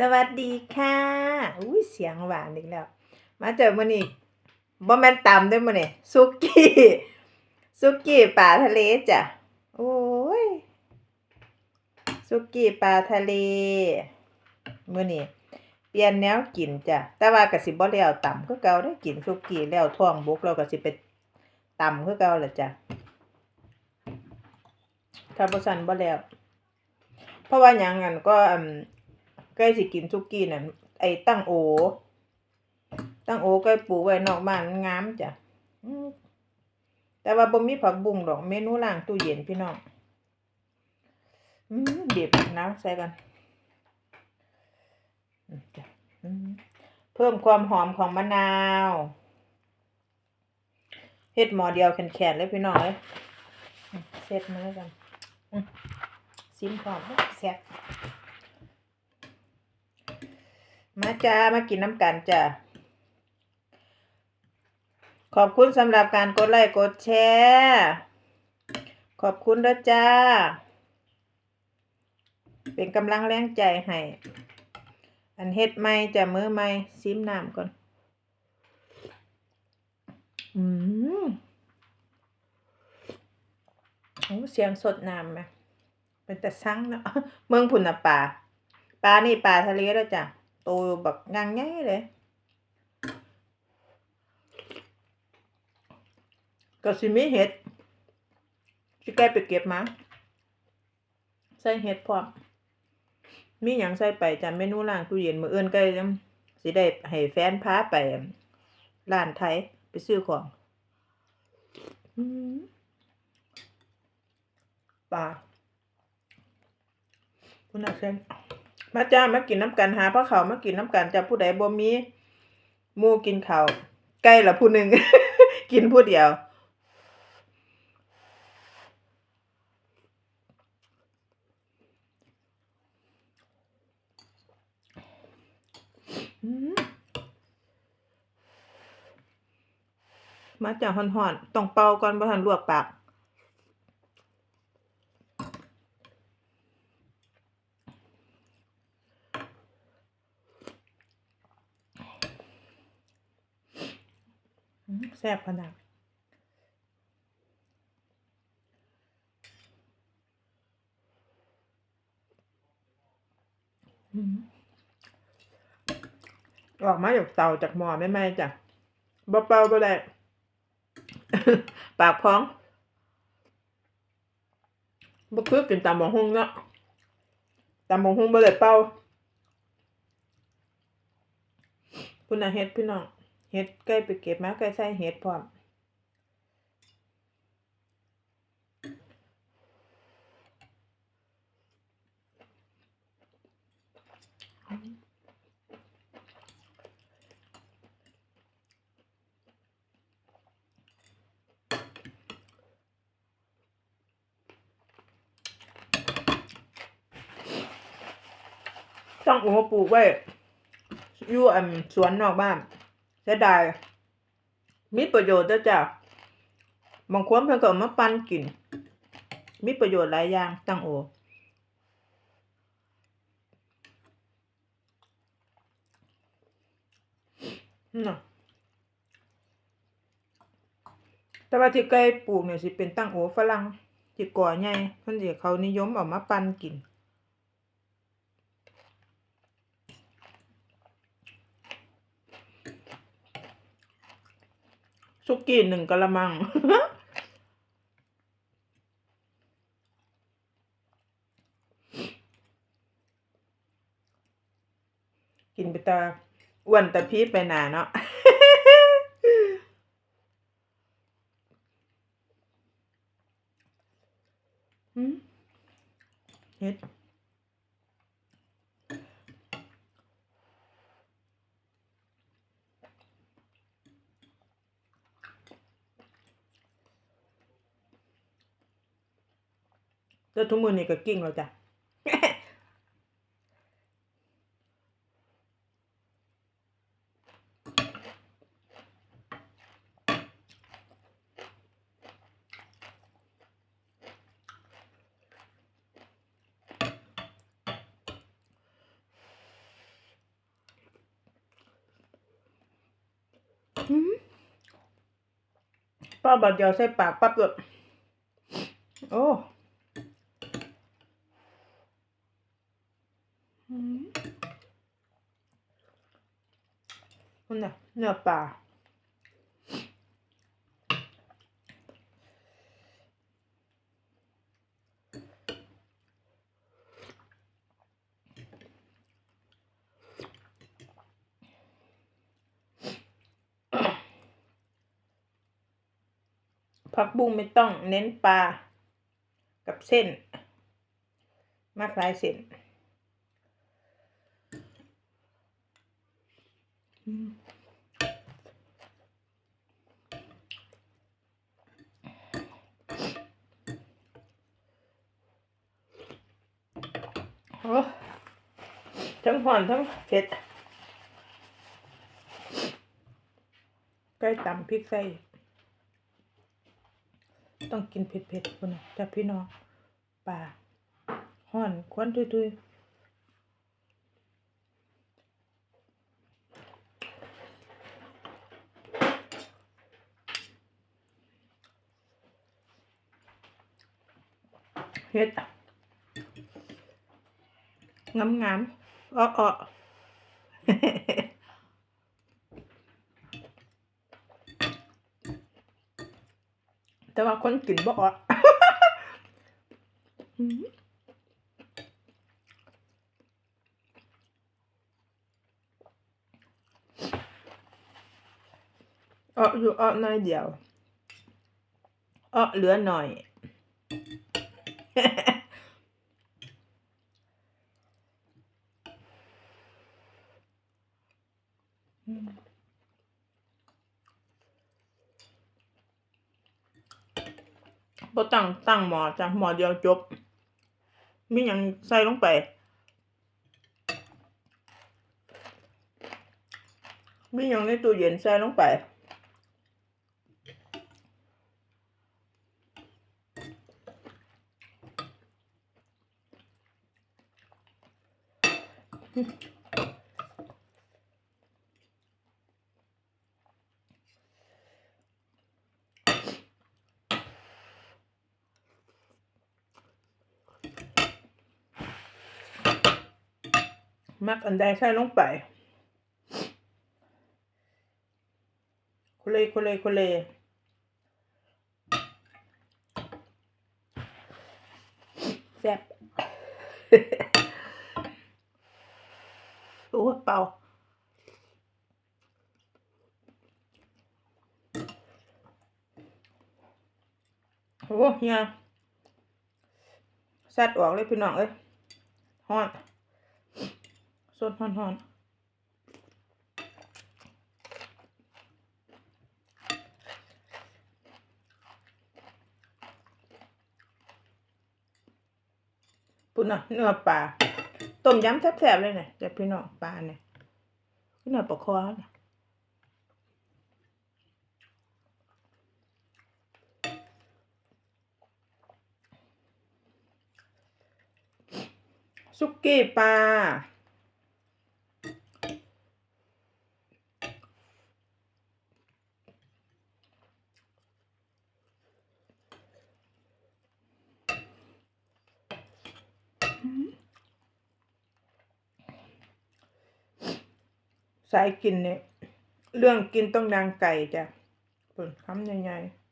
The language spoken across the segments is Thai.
สวัสดีค่ะอุ้ยเสียงหวานอีกแล้ว มาเจอมื้อนี้บ่แมนตำด้วยมื้อนี้ซุกี้ซุกี้ปลาทะเลจ้ะโอ้ยซุกี้ปลาทะเลมื้อนี้เปลี่ยนแนวกินจ้ะแต่ว่าก็สิบ่แล้วต่ำคือเก่าได้กินซุกี้แล้วท้องบุกแล้วก็สิไปต่ำคือเก่าแหละจ้ะถ้าบ่ซั่นบ่แล้ว เพราะว่าหยังงั้นก็อืม ใกล้สิกินซุกี้นั่นไอ้ตั้งโอ ตั้งโอใกล้ปลูกไว้นอกบ้านงามจ้ะแต่ว่าบ่มีผักบุ้งดอกเมนูล้างตู้เย็นพี่น้องอืมบีบน้ำใส่กันเพิ่มความหอมของมะนาวเฮ็ดหม้อเดียวแข็งๆเลยพี่น้องเอ้ยเสร็จมาแล้วกันอืมซิมพร้อมแซ่บ มาจ้ามากินน้ำกันจ้ะขอบคุณสำหรับการกดไลค์กดแชร์ขอบคุณด้วยจ้า เป็นกำลังแรงใจให้อันเฮ็ดไม่จะมือไม่ซิมน้ำก่อน อืมโอ้เสียงสดน้ำไหมเป็นแต่ซังเนาะเมืองพุ่นน่ะปลาปลานี่ปลาทะเลแล้วจ้ะ โตบักงางใหญ่เลย ก็สิมีเห็ดสิใกไปเก็บมา ใส่เห็ดพร้อมมีหยังใส่ไปจำเมนูล้างตู้เย็นมื้ออื่นก็ยังสิได้ให้แฟนพาไปร้านไทยไปซื้อของปลาคุณอาเซน มาจ้ามากินน้ำกันหาพระเขามากินน้ำกันจ้าผู้ใดบ่มีหมู่กินข้าวใกล้ละผู้หนึ่ง กินผู้เดียวมาจากห่อนๆต้องเป่าก่อนบ่ทันลวกปาก ซ่บขนาดออกมาจากเตาจากหม้อไม่ไหมจ้ะบ่เป่าบ่ได้ปากพองบ่คือกินตำบักหุ่งเนาะตำบักหุ่งบ่ได้เป่าพุ่นน่ะเฮ็ดพี่น้อง เฮ็ดใกล้ไปเก็บมาใกล้ใส่เฮ็ดพร้อมต้องโอ้ปลูกไว้อยู่อันสวนนอกบ้าน เสียดายมีประโยชน์ด้อจ้ะบางคนเพิ่นก็เอามาปั่นกิน มีประโยชน์หลายอย่างตั้งโอนะแต่ว่าที่ไกลปลูกเนี่ยสิเป็นตั้งโอฝรั่งที่ก่อใหญ่เพิ่นสิเขานิยมเอามาปั่นกิน สุกี้หนึ่งกะละมัง กินไปตาอ้วนตะพีไปหนาเนาะหืมเฮ็ด แต่ทุกมือนี่ก็กิ้งเราจ้ะป้าบาดเดียวใส่ปากปั๊บเลยโอ้ อืมนั่นน่ะเนื้อปลาผักบุ้งไม่ต้องเน้นปลา กับเส้น มากหลายเส้นอืมโอ้ ทั้งหอนทั้งเผ็ดใกล้ตำพริกใส่ต้องกินเผ็ดๆคุณน่ะจ้ะพี่น้องป่าห่อนควันทุยๆ เฮ็ดงามงามๆอ้ออ้อแต่ว่าคนกินบ่ออกอืมเอ้ออยู่เอ้อน้อยเดียวเอ้อเหลือหน่อย บ่ตั้งตั้งหม้อจ้ะหม้อเดียวจบ มีหยังใส่ลงไป มีหยังในตู้เย็นใส่ลงไป มักอันใดใส่ลงไปคุเลคุเลคุเลแซ่บ อ้เป่าโอ้เฮียซัดออกเลยพี่น้องเอ้ยฮอนสดฮอนฮอนปุ่นนะเนื้อปลา ต้มยำแซ่บๆเลยเนี่ยเดี๋ยวพี่น้องปลาเนี่ยเนื้อปลาคอเนี่ยซุกี้ปลา สายกินเนี่ย เรื่องกินต้องดังไก่จ้ะเปิดคำใหญ่ๆ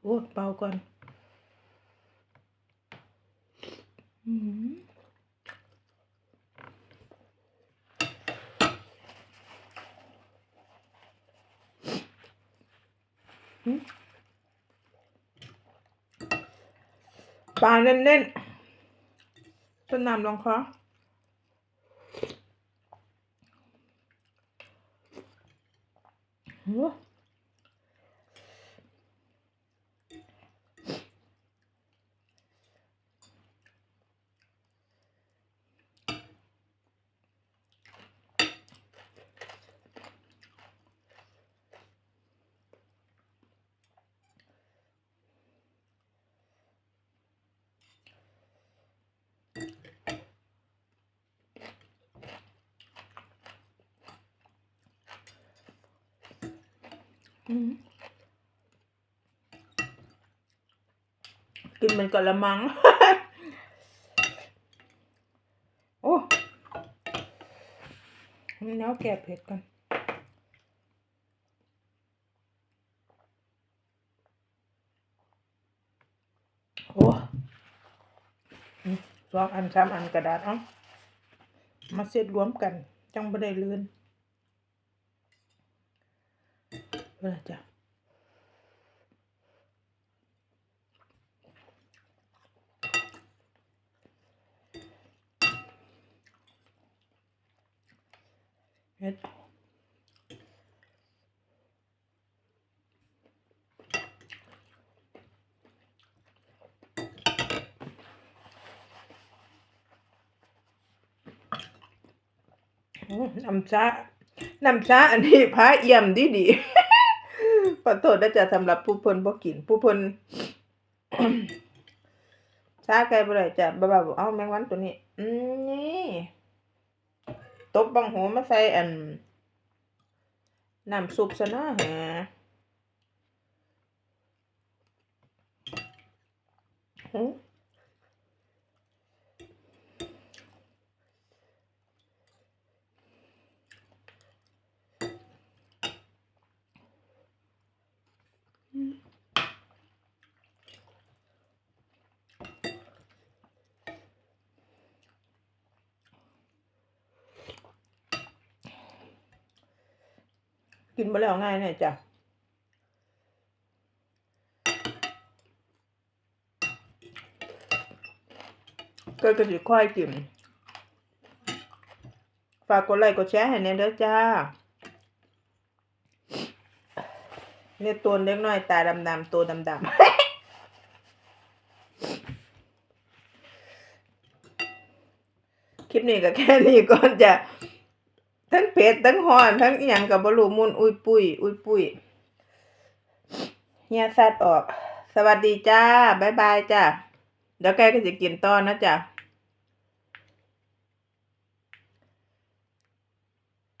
โอ้เป่าก่อนอืมอืมปลาเน้นๆ ต้นน้ำลองคอโอ้ กินเป็นกะละมัง โอ้มันแล้วแก้เผ็ดกันโอ้อืมสองอันสามอันกระดาษเอะมาเสร็จรวมกัน จังบ่ได้ลื่น เออจ้ะเฮ็ดน้ำชาน้ำชาอันนี้พระเอี่ยมดีดี ขอโทษนะจ๊ะสำหรับผู้พนบ่กิน ผู้พนชาไก่บ่ได้จ้ะบ่บ่าเอาแมงวันตัวนี้ อืมนี่ตบบังโหมาใส่อันน้ำซุปซะเนาะฮะหืม กินบ่แล้วง่ายแน่จ้ะก็ก็สิค่อยกินฝากกดไลค์กดแชร์ให้แน่เด้อจ้าเนี่ยตัวเล็กน้อยตาดำๆตัวดำๆคลิปนี้ก็แค่นี้ก่อนจ้ะ เผ็ดทั้งห้อนทั้งอีหยังกับบรูมุนอุ้ยปุ้ยอุ้ยปุ้ยเฮียซัดออก สวัสดีจ้า บ๊ายบายจ้าเดี๋ยวแกก็จะกินต้อนนะจ้ะ